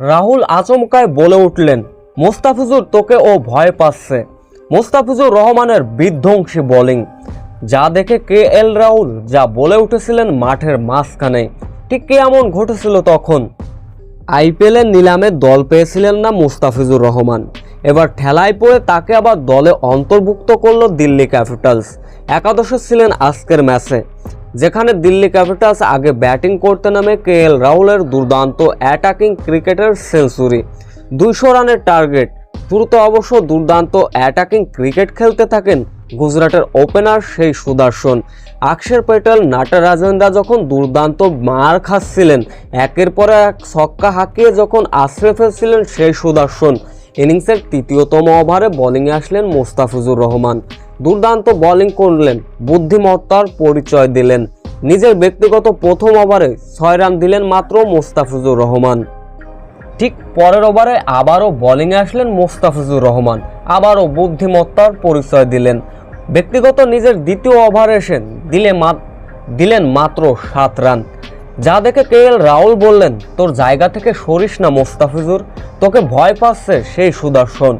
রাহুল আচমকায় বলে উঠলেন, মোস্তাফিজুর তোকে ও ভয় পাচ্ছে। মোস্তাফিজুর রহমানের বিধ্বংসী বোলিং। যা দেখে কে এল রাহুল, যা বলে উঠেছিলেন মাঠের মাঝখানে। ঠিক কে এমন ঘটেছিল তখন? আইপিএলের নিলামে দল পেয়েছিলেন না মুস্তাফিজুর রহমান। এবার ঠেলায় পড়ে তাকে আবার দলে অন্তর্ভুক্ত করল দিল্লি ক্যাপিটালস। একাদশে ছিলেন আজকের ম্যাচে। যেখানে দিল্লি ক্যাপিটালস আগে ব্যাটিং করতে নামে কে এল রাহুলের দুর্দান্ত অ্যাটাকিং ক্রিকেটের সেঞ্চুরি। দুইশো রানের টার্গেট। শুরুতে অবশ্য দুর্দান্ত অ্যাটাকিং ক্রিকেট খেলতে থাকেন গুজরাটের ওপেনার সেই সুদর্শন। আকশের প্যাটেল নাটরাজেন্দ্রা যখন দুর্দান্ত মার খাচ্ছিলেন, একের পর এক ছক্কা হাঁকিয়ে যখন আশ্রয় ফেলছিলেন সেই সুদর্শন। ইনিংসের তৃতীয়তম ওভারে বোলিংয়ে আসলেন মোস্তাফিজুর রহমান। দুর্দান্ত বোলিং করলেন, বুদ্ধিমত্তার পরিচয় দিলেন। নিজের ব্যক্তিগত প্রথম ওভারে ছয় রান দিলেন মাত্র মোস্তাফিজুর রহমান। ঠিক পরের ওভারে আবারও বোলিংয়ে আসলেন মোস্তাফিজুর রহমান। আবারও বুদ্ধিমত্তার পরিচয় দিলেন। ব্যক্তিগত নিজের দ্বিতীয় ওভারে এসে দিলে দিলেন মাত্র সাত রান। যা দেখে কে এল রাহুল বললেন, তোর জায়গা থেকে সরিস না মোস্তাফিজুর, তোকে ভয় পাচ্ছে সেই সুদর্শন।